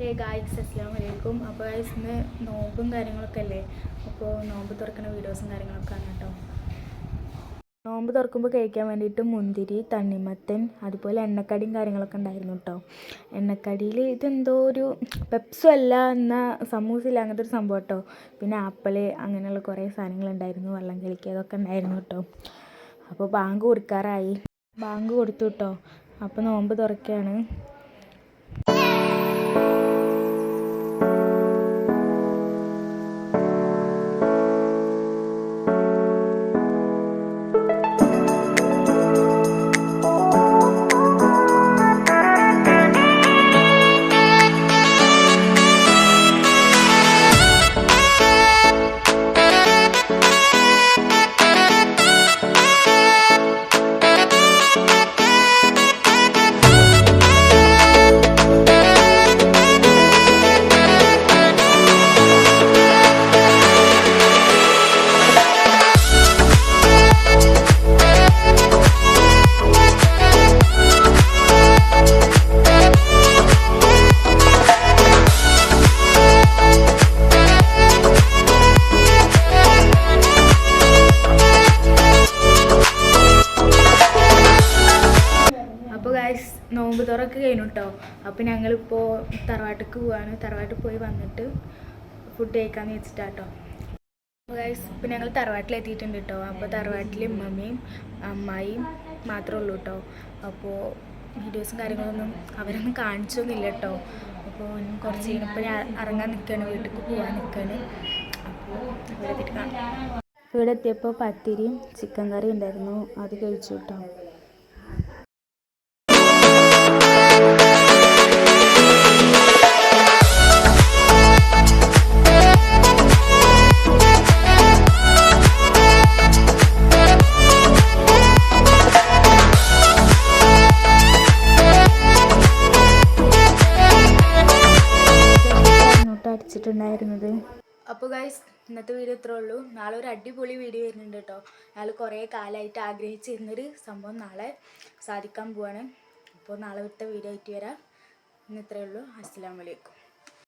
Hey guys അസ്സാം വലൈക്കും അപ്പോൾ ഗായ്സ് ഇന്ന് നോമ്പും കാര്യങ്ങളൊക്കെ അല്ലേ? അപ്പോൾ നോമ്പ് തുറക്കുന്ന വീഡിയോസും കാര്യങ്ങളൊക്കെ ആണ് കേട്ടോ. നോമ്പ് തുറക്കുമ്പോൾ കഴിക്കാൻ വേണ്ടിയിട്ട് മുന്തിരി തണ്ണിമത്തൻ അതുപോലെ എണ്ണക്കടിയും കാര്യങ്ങളൊക്കെ ഉണ്ടായിരുന്നു കേട്ടോ. എണ്ണക്കടിയിൽ ഇതെന്തോ ഒരു പെപ്സും അല്ല എന്ന സമൂസയില്ല അങ്ങനത്തെ ഒരു സംഭവം കേട്ടോ. പിന്നെ ആപ്പിൾ അങ്ങനെയുള്ള കുറേ സാധനങ്ങളുണ്ടായിരുന്നു വെള്ളം കളിക്കുക അതൊക്കെ ഉണ്ടായിരുന്നു കേട്ടോ. അപ്പോൾ ബാങ്ക് കൊടുക്കാറായി. ബാങ്ക് കൊടുത്തു കേട്ടോ. അപ്പോൾ നോമ്പ് തുറക്കുകയാണ് ഗായ്സ് നോമ്പ് തുറക്ക് കഴിഞ്ഞു കേട്ടോ അപ്പോൾ ഞങ്ങളിപ്പോൾ തറവാട്ടിക്ക് പോവാണ്. തറവാട്ടിൽ പോയി വന്നിട്ട് ഫുഡ് കഴിക്കാമെന്ന് വെച്ചിട്ടാട്ടോ ഗായ്സ് ഇപ്പം ഞങ്ങൾ തറവാട്ടിലെത്തിയിട്ടുണ്ട് കേട്ടോ അപ്പോൾ തറവാട്ടിൽ ഉമ്മമ്മയും അമ്മായിയും മാത്രമേ ഉള്ളൂ കേട്ടോ അപ്പോൾ വീഡിയോസും കാര്യങ്ങളൊന്നും അവരൊന്നും കാണിച്ചൊന്നുമില്ല കേട്ടോ അപ്പോൾ കുറച്ച് കഴിഞ്ഞപ്പോൾ ഞാൻ ഇറങ്ങാൻ നിൽക്കുകയാണ് വീട്ടിലേക്ക് പോകാൻ നിൽക്കുകയാണ് അപ്പോൾ ഇവിടെ എത്തിയിട്ട് കാണാം. ഇവിടെ എത്തിയപ്പോൾ പത്തിരിയും ചിക്കൻ കറിയും ഉണ്ടായിരുന്നു. അത് കഴിച്ചു കേട്ടോ അടിച്ചിട്ടുണ്ടായിരുന്നത് അപ്പോൾ ഗൈസ് ഇന്നത്തെ വീഡിയോ ഇത്രേ ഉള്ളൂ. നാളെ ഒരു അടിപൊളി വീഡിയോ വരുന്നുണ്ട് കേട്ടോ ഞങ്ങൾ കുറേ കാലമായിട്ട് ആഗ്രഹിച്ചിരുന്നൊരു സംഭവം നാളെ സാധിക്കാൻ പോവാണ്. അപ്പോൾ നാളെ വിട്ട വീഡിയോ ആയിട്ട് വരാം. ഇന്ന് ഇത്രേ ഉള്ളൂ. അസ്സാം വലൈക്കും